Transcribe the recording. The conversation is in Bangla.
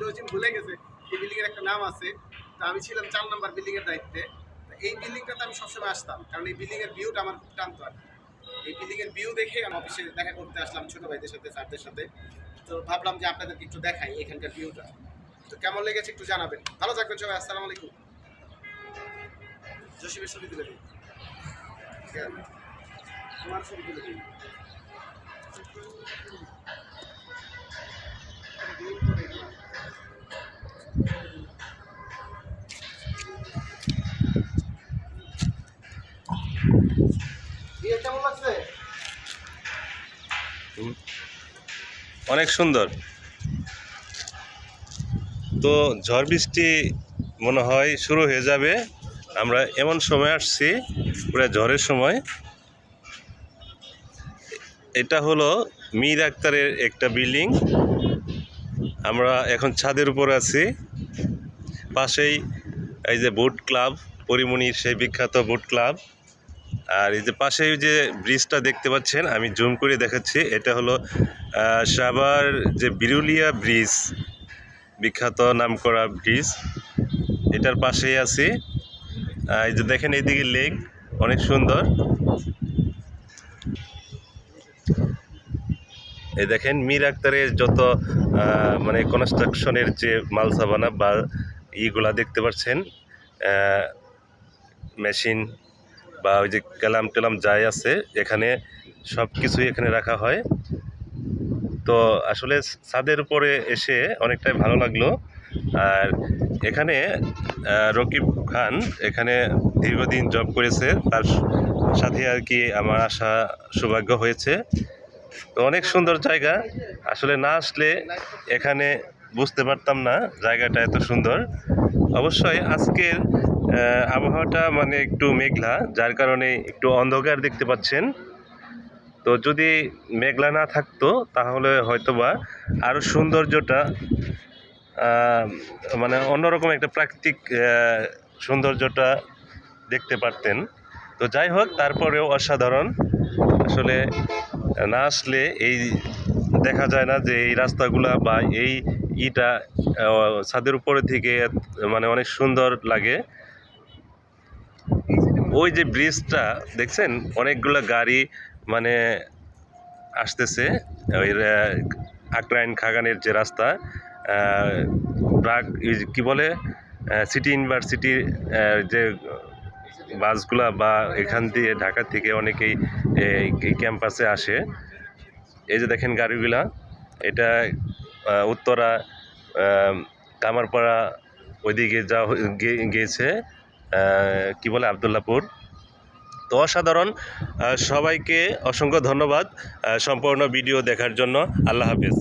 জসিম ভুলে গেছে, এই বিল্ডিং এর একটা নাম আছে। তো আমি ছিলাম চার নাম্বার বিল্ডিং এর দায়িত্বে এই বিল্ডিংটাতে আমি সবসময় আসতাম, কারণ এই বিল্ডিং এর ভিউটা আমার খুব টানতো আর এই বিল্ডিং এর ভিউ দেখে আমি অফিসে দেখা করতে আসলাম ছোট ভাইদের সাথে, স্যারদের সাথে। তো ভাবলাম যে আপনাদেরকে একটু দেখাই এখানকার ভিউটা তো কেমন লেগেছে একটু জানাবেন। ভালো থাকবেন সবাই, আসসালামু আলাইকুম। জসিমের ছবি তুলে দিন? তোমার ছবি তুলে দিন অনেক সুন্দর। তো ঝড় বৃষ্টি মনে হয় শুরু হয়ে যাবে। আমরা এমন সময় আসছি, পুরো ঝড়ের সময়। এটা হলো মীর আক্তারের একটা বিল্ডিং। আমরা এখন ছাদের উপর আছি। পাশেই এই যে বোট ক্লাব, পরিমণির সেই বিখ্যাত বোট ক্লাব। আর এই যে পাশে যে ব্রিজটা দেখতে পাচ্ছেন, আমি জুম করে দেখাচ্ছি। এটা হলো সাভার যে বিরুলিয়া ব্রিজ, বিখ্যাত নামকরা ব্রিজ, এটার পাশেই আছি। এই যে দেখেন এইদিকে লেক, অনেক সুন্দর। এই দেখেন মীর আক্তারের যত মানে কনস্ট্রাকশনের যে মাল সাবানা বা ইগুলা দেখতে পাচ্ছেন মেশিন বা ওই যে ক্যালাম টেলাম যাই আছে, এখানে সব কিছুই এখানে রাখা হয়। তো আসলে ছাদের উপরে এসে অনেকটাই ভালো লাগল। আর এখানে রকিব খান এখানে দীর্ঘদিন জব করেছে। তার সাথে আর কি আমার আসা সৌভাগ্য হয়েছে। তো অনেক সুন্দর জায়গা। আসলে না আসলে এখানে বুঝতে পারতাম না, জায়গাটা এত সুন্দর। অবশ্যই আজকের আবহাওয়াটা মানে একটু মেঘলা, যার কারণে একটু অন্ধকার দেখতে পাচ্ছেন। তো যদি মেঘলা না থাকতো, তাহলে হয়তোবা আরও সৌন্দর্যটা মানে অন্যরকম একটা প্রাকৃতিক সৌন্দর্যটা দেখতে পারতেন। তো যাই হোক, তারপরেও অসাধারণ। আসলে না আসলে এই দেখা যায় না যে এই রাস্তাগুলা বা এই ইটা ছাদের উপরে থেকে মানে অনেক সুন্দর লাগে। ওই যে ব্রিজটা, দেখছেন? অনেকগুলো গাড়ি মানে আসতেছে। ওই আক্রাইন খাগানের যে রাস্তা যে কি বলে সিটি ইউনিভার্সিটির যে বাসগুলা বা এখান দিয়ে ঢাকা থেকে অনেকেই এই ক্যাম্পাসে আসে। এই যে দেখেন গাড়িগুলা, এটা উত্তরা কামারপাড়া ওইদিকে যা গিয়েছে কি বলে আবদুল্লাপুর। তো অসাধারণ সবাইকে অসংখ্য ধন্যবাদ সম্পূর্ণ ভিডিও দেখার জন্য। আল্লাহ হাফিজ।